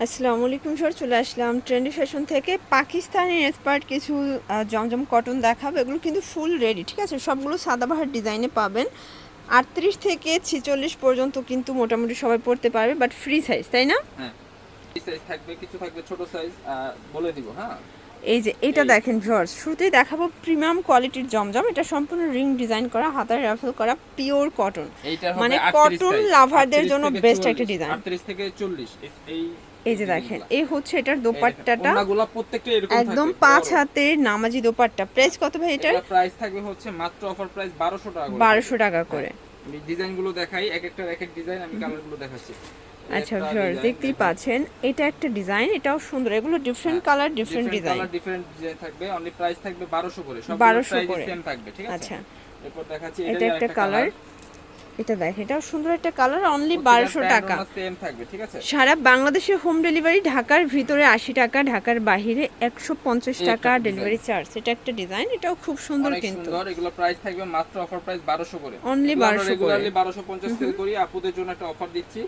আসসালামু আলাইকুম স্যার চলে আসলাম। ট্রেন্ডি ফ্যাশন থেকে পাকিস্তানি এক্সপার্ট কিছু জমজম কটন দেখাবো। এগুলো কিন্তু ফুল রেডি ঠিক আছে? সবগুলো সাদাবাহার ডিজাইনে পাবেন। আটত্রিশ থেকে ছিচল্লিশ পর্যন্ত কিন্তু মোটামুটি সবাই পড়তে পারবে বাট ফ্রি সাইজ তাই না? হ্যাঁ এই সাইজ থাকবে কিছু থাকবে ছোট সাইজ বলে দিব হ্যাঁ? এই যে এটা দেখেন ভিউয়ার্স শুরুতেই দেখাবো প্রিমিয়াম কোয়ালিটির জমজম। এটা সম্পূর্ণ রিং ডিজাইন করা হাতায় রাফেল করা পিওর কটন মানে 38 cotton size, loverদের 38 জন্য বেস্ট একটা ডিজাইন 38 থেকে 40 এই- এই যে দেখেন এই হচ্ছে এটার দোপাট্টাটা। ওনাগুলো প্রত্যেকটা এরকম একদম পাঁচ হাতের নামাজি দোপাট্টা। প্রাইস কত ভাই এটার? প্রাইস থাকবে হচ্ছে মাত্র অফার প্রাইস 1200 টাকা করে। বারোশো টাকা করে। আমি ডিজাইনগুলো দেখাই এক একটা এক এক ডিজাইন আমি কালারগুলো দেখাচ্ছি। আচ্ছা ভিউয়ার্স দেখতেই পাচ্ছেন এটা একটা ডিজাইন এটাও সুন্দর। এগুলো different colour different design color, different design থাকবে অনলি প্রাইস থাকবে 1200 করে। সব 1200 প্রাইস করে। সেম থাকবে ঠিক আছে? আচ্ছা। এরপর দেখাচ্ছি এটা একটা কালার। এটা দেখ এটাও সুন্দর একটা কালার অনলি বারোশো টাকা। সারা বাংলাদেশে হোম ডেলিভারি ঢাকার ভিতরে আশি টাকা ঢাকার বাহিরে একশো পঞ্চাশ টাকা ডেলিভারি চার্জ এটা একটা ডিজাইন এটাও খুব সুন্দর কিন্তু। এগুলো প্রাইস থাকবে মাত্র অফার প্রাইস 1200 করে। Only 1200 করে। রেগুলারলি 1250 সেল করি আপুদের জন্য একটা অফার দিচ্ছি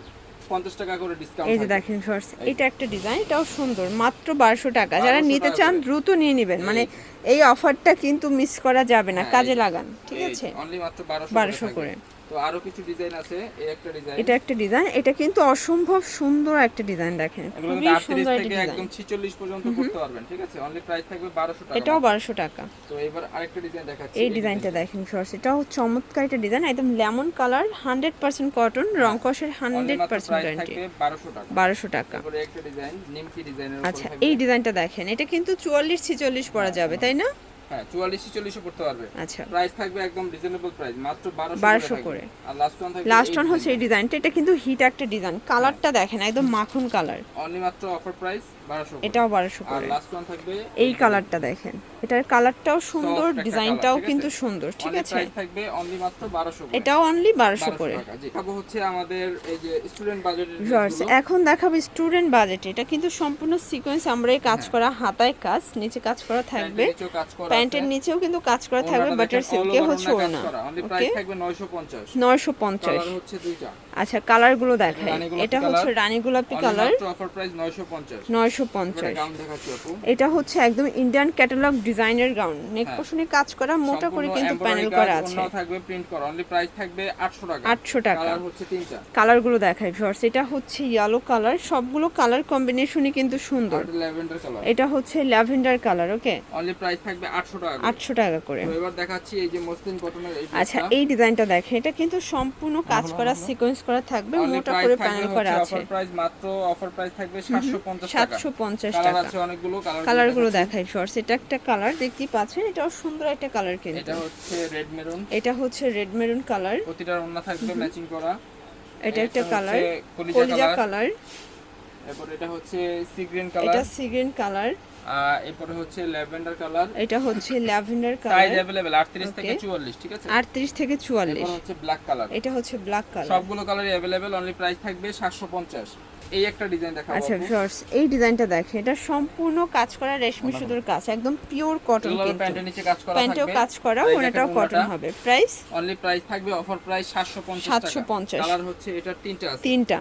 50 টাকা করে ডিসকাউন্ট এই যে দেখেন ফার্স্ট এটা একটা ডিজাইন এটাও সুন্দর মাত্র বারোশো টাকা। যারা নিতে চান দ্রুত নিয়ে নেবেন। মানে এই অফারটা কিন্তু মিস করা যাবে না হ্যাঁ, কাজে লাগান ঠিক আছে? অনলি মাত্র 1200 1200 করে। তো আরও কিছু ডিজাইন আছে? এই একটা ডিজাইন এটা একটা ডিজাইন এটা কিন্তু অসম্ভব সুন্দর একটা ডিজাইন দেখেন। খুবই সুন্দর থেকে একদম 46 পর্যন্ত করতে পারবেন ঠিক আছে? অনলি প্রাইস থাকবে 1200 টাকা এটাও বারোশো টাকা। তো এবার আরেকটা ডিজাইন দেখাচ্ছি। এই ডিজাইনটা দেখেন এটাও চমৎকার একটা ডিজাইন একদম lemon colour hundred percent cotton রং কষের হান্ড্রেড পার্সেন্ট প্রাইস গ্যারান্টি 1200 টাকা। বারোশো টাকা। তারপরে একটা ডিজাইন নিমকি ডিজাইনের আচ্ছা এই ডিজাইনটা দেখেন এটা কিন্তু চুয়াল্লিশ ছিচল্লিশ পরা যাবে তাই না? হ্যাঁ 44 46 পড়তে পারবে। আচ্ছা। প্রাইস থাকবে একদম রিজনেবল প্রাইস মাত্র 1200 1200 করে। আর লাস্ট ওয়ান থাকবে লাস্ট ওয়ান হচ্ছে এই ডিজাইনটা এটা কিন্তু হিট একটা ডিজাইন কালারটা দেখেন একদম মাখন কালার অনলি মাত্র অফার প্রাইস 1200 করে। এটাও বারোশো করে। এই কালারটা দেখেন। এটার কালারটাও সুন্দর ডিজাইনটাও কিন্তু সুন্দর ঠিক আছে? থাকবে অনলি মাত্র 1200 এটাও অনলি বারোশো 1200 করে। টাকা, হচ্ছে আমাদের এই যে স্টুডেন্ট বাজেটের এখন দেখাবো স্টুডেন্ট বাজেট এটা কিন্তু সম্পূর্ণ সিকোয়েন্স আমরা এই কাজ করা হাতায় কাজ নিচে কাজ করা থাকবে। প্যান্টের নিচেও কিন্তু কাজ করা থাকবে বাটার সিল্কে হচ্ছে অনলি ওকে প্রাইস থাকবে 950 নয়শো পঞ্চাশ। হচ্ছে দুইটা। আচ্ছা কালারগুলো দেখায় রানী গোলাপি এটা হচ্ছে রানী গোলাপি কালার। অফার প্রাইস 950 নয়শো এটা হচ্ছে একদম ইন্ডিয়ান ক্যাটালগ ডিজাইনের গাউন নেক। পোষণে কাজ করা মোটা করে কিন্তু প্যানেল করা আছে। থাকবে প্রিন্ট করা। অনলি প্রাইস থাকবে 800 টাকা। 800 টাকা। কালার হচ্ছে তিনটা। কালারগুলো দেখায় ভিউয়ার্স এটা হচ্ছে ইয়েলো কালার সবগুলো কালার কম্বিনেশনই কিন্তু সুন্দর। ল্যাভেন্ডার কালার এটা হচ্ছে lavender colour okay only price থাকবে 800 টাকা করে। আটশো টাকা করে। এবার দেখাচ্ছি এই যে মসলিন কটনের আচ্ছা এই ডিজাইনটা দেখেন। এটা কিন্তু সম্পূর্ণ কাজ করা সিকোয়েন্স করা থাকবে মোটা করে প্যানেল করা আছে। অফার প্রাইস মাত্র অফার প্রাইস থাকবে 750 টাকা। সাতশো পঞ্চাশ কালার টাকা। আছে অনেকগুলো কালার কালারগুলো দেখাই শর্টস এটা একটা কালার দেখতেই পাচ্ছেন এটাও সুন্দর একটা কালার কিন্তু। এটা হচ্ছে রেড মেরুন এটা হচ্ছে রেড মেরুন কালার প্রতিটার ওন্না থাকবে ম্যাচিং করা। এটা একটা কালার কলিজা কালার। কালার এরপর এটা হচ্ছে সি গ্রিন এটা কালার সি গ্রিন কালার এরপরে হচ্ছে ল্যাভেন্ডার কালার এটা হচ্ছে ল্যাভেন্ডার সাইজ কালার अवेलेबल 38 থেকে Okay. 44 ঠিক আছে আটত্রিশ থেকে চুয়াল্লিশ এরপর হচ্ছে ব্ল্যাক কালার এটা হচ্ছে ব্ল্যাক কালার সবগুলো কালারই अवेलेबल অনলি প্রাইস থাকবে 750 এই একটা ডিজাইন দেখাবো আচ্ছা। ভিউয়ার্স এই ডিজাইনটা দেখেন এটা সম্পূর্ণ কাজ করা রেশমি সুতোর কাজ একদম পিওর কটন কিন্তু। প্যান্টের নিচে কাজ করা প্যান্টেও কাজ করা ওনাটাও কটন হবে। প্রাইস অনলি প্রাইস থাকবে অফার প্রাইস 750 টাকা। 750 কালার হচ্ছে এটা তিনটা আছে। তিনটা।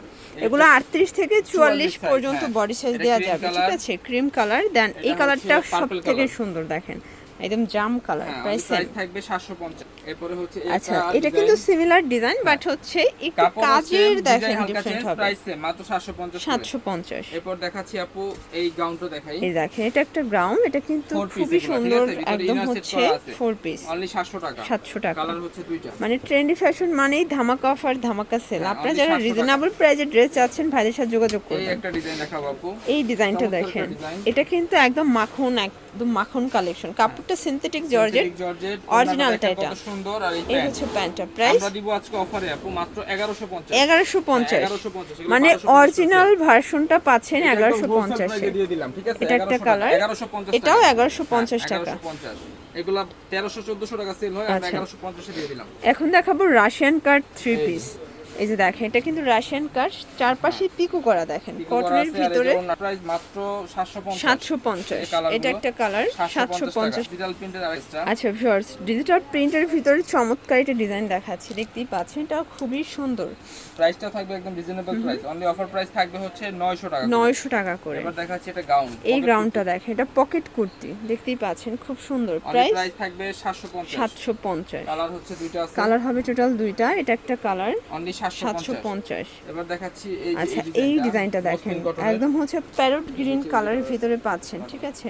এগুলো আটত্রিশ থেকে চুয়াল্লিশ size, পর্যন্ত হ্যাঁ। বডি সাইজ দেওয়া যাবে ঠিক আছে? ক্রিম কালার দেন এই কালারটা হচ্ছে সব থেকে সুন্দর দেখেন। একদম জাম কালার হ্যাঁ প্রাইস প্রাইস থাকবে 750 এরপরে হচ্ছে আচ্ছা এটা কিন্তু সিমিলার ডিজাইন বাট হচ্ছে একটু কাজের দেখেন ডিফারেন্ট হবে। price same, মাত্র 750 করে। সাতশো পঞ্চাশ। এরপর দেখাচ্ছি আপু এই গাউনটা দেখাই। এই দেখেন এটা একটা গ্রাউন্ড এটা কিন্তু খুবই সুন্দর একদম হচ্ছে করা আছে। ফোর পিস অনলি 700 টাকা। সাতশো টাকা। কালার হচ্ছে দুইটা। মানে ট্রেন্ডি ফ্যাশন মানেই ধামাকা অফার ধামাকা সেল হ্যাঁ, আপনারা যারা রিজনেবল প্রাইসে ড্রেস চাচ্ছেন ভাইদের সাথে যোগাযোগ করুন এই একটা ডিজাইন দেখাবো আপু। এই ডিজাইনটা দেখেন। এটা কিন্তু একদম মাখন একদম মাখন কালেকশন কাপড়টা সিনথেটিক জর্জেট ওড়নাটা দেখেন এটা। সুন্দর আর এই হচ্ছে প্যান্টটা প্রাইস আমরা দিব আজকে অফারে আপু মাত্র 1150 এগারোশো পঞ্চাশ। 1150 মানে অরিজিনাল ভার্সনটা পাচ্ছেন এটা একদম এগারোশো wholesale পঞ্চাশে price এ দিয়ে দিলাম ঠিক আছে? এটা একটা কালার 1150 এটাও টাকা। এগারোশো পঞ্চাশ হ্যাঁ, টাকা। 1150 এগুলা 1300 1400 টাকা সেল হয় আমরা আচ্ছা। 1150 এ দিয়ে দিলাম। এখন দেখাবো রাশিয়ান কার্ড থ্রি পিস এই যে দেখেন এটা কিন্তু রাশিয়ান কাট চারপাশে পিকো করা দেখেন করা কটনের ভিতরে মাত্র 750 সাতশো পঞ্চাশ। এই কালারগুলো এটা একটা কালার সাতশো পঞ্চাশ ডিজিটাল প্রিন্টের আরেকটা আচ্ছা ভিউয়ার্স ডিজিটাল প্রিন্টের ভিতরে চমৎকার একটা ডিজাইন দেখাচ্ছি দেখতেই পাচ্ছেন এটা খুবই সুন্দর। প্রাইসটা থাকবে একদম reasonable price only offer price থাকবে হচ্ছে 900 টাকা করে। নয়শো টাকা করে। এবার দেখাচ্ছি এটা গাউন এই গ্রাউন্ডটা দেখেন এটা পকেট কুর্তি দেখতেই পাচ্ছেন খুব সুন্দর। প্রাইস প্রাইস থাকবে 750 সাতশো পঞ্চাশ। কালার হচ্ছে দুইটা আছে। কালার হবে টোটাল দুইটা এটা একটা কালার অনলি 750 এবার দেখাচ্ছি এই আচ্ছা এই ডিজাইনটা দেখেন। একদম হচ্ছে প্যারট গ্রিন কালারের ভিতরে পাচ্ছেন ঠিক আছে?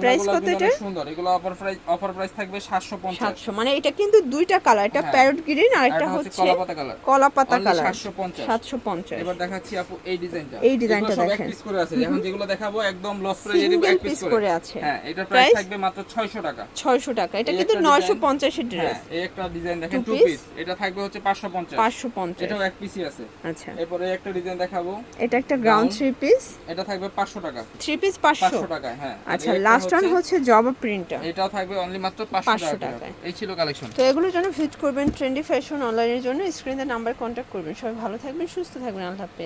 প্রাইস কত এটা? সুন্দর। এগুলো অফার প্রাইস অফার প্রাইস থাকবে 750 সাতশো মানে এটা কিন্তু দুইটা কালার এটা। প্যারট গ্রিন আর একটা হচ্ছে কলাপাতা কালার কলা পাতা Only কালার 750 সাতশো পঞ্চাশ। এবার দেখাচ্ছি আপু এই ডিজাইনটা এই ডিজাইনটা দেখেন। পিস করে আছে। এখন যেগুলো দেখাবো একদম লস প্রাইস এর এক পিস করে। আছে। হ্যাঁ এটা প্রাইস থাকবে মাত্র 600 টাকা। ছয়শো টাকা। এটা কিন্তু একটা নয়শো design- পঞ্চাশের ড্রেস এই একটা ডিজাইন দেখেন টু পিস এটা থাকবে হচ্ছে 550 পাঁচশো পঞ্চাশ। এটাও এক পিসই আছে। আচ্ছা। এরপরে একটা ডিজাইন দেখাবো। এটা একটা গ্রাউন্ড থ্রি পিস এটা থাকবে 500 টাকা। থ্রি পিস পাঁচশো? 500 টাকা হ্যাঁ। আচ্ছা লাস্ট ওয়ান হচ্ছে- জবা প্রিন্টটা এটাও থাকবে অনলি মাত্র 500 500 টাকা এই ছিল কালেকশন তো এগুলোর জন্য ভিজিট করবেন ট্রেন্ডি ফ্যাশন অনলাইনের জন্য। স্ক্রিনে নাম্বার কন্ট্যাক্ট করবেন। সবাই ভালো থাকবেন সুস্থ থাকবেন। আল্লাহ হাফেজ।